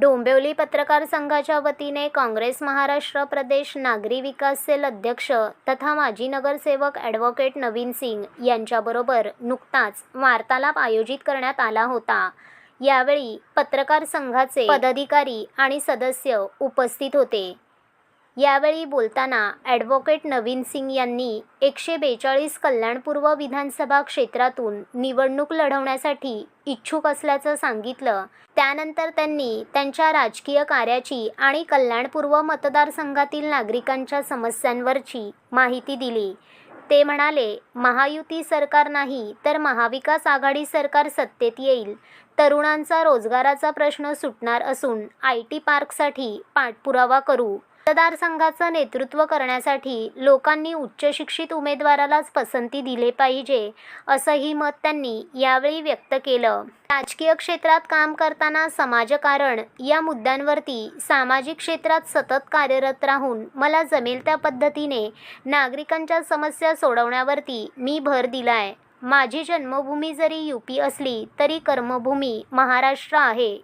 डोंबिवली पत्रकार संघाच्या वतीने काँग्रेस महाराष्ट्र प्रदेश नागरी विकास सेल अध्यक्ष तथा माजी नगरसेवक ॲडव्होकेट नवीन सिंग यांच्याबरोबर नुकताच वार्तालाप आयोजित करण्यात आला होता. यावेळी पत्रकार संघाचे पदाधिकारी आणि सदस्य उपस्थित होते. यावेळी बोलताना ॲडव्होकेट नवीन सिंग यांनी एकशे बेचाळीस कल्याणपूर्व विधानसभा क्षेत्रातून निवडणूक लढवण्यासाठी इच्छुक असल्याचं सांगितलं. त्यानंतर त्यांनी त्यांच्या राजकीय कार्याची आणि कल्याणपूर्व मतदारसंघातील नागरिकांच्या समस्यांवरची माहिती दिली. ते म्हणाले महायुती सरकार नाही तर महाविकास आघाडी सरकार सत्तेत येईल. तरुणांचा रोजगाराचा प्रश्न सुटणार असून आय टी पार्कसाठी पाठपुरावा करू. मतदारसंघाचं नेतृत्व करण्यासाठी लोकांनी उच्च शिक्षित उमेदवारालाच पसंती दिले पाहिजे असंही मत त्यांनी यावेळी व्यक्त केलं. राजकीय क्षेत्रात काम करताना समाजकारण या मुद्द्यांवरती सामाजिक क्षेत्रात सतत कार्यरत राहून मला जमेल त्या पद्धतीने नागरिकांच्या समस्या सोडवण्यावरती मी भर दिलाय. माझी जन्मभूमी जरी यू पी असली तरी कर्मभूमी महाराष्ट्र आहे.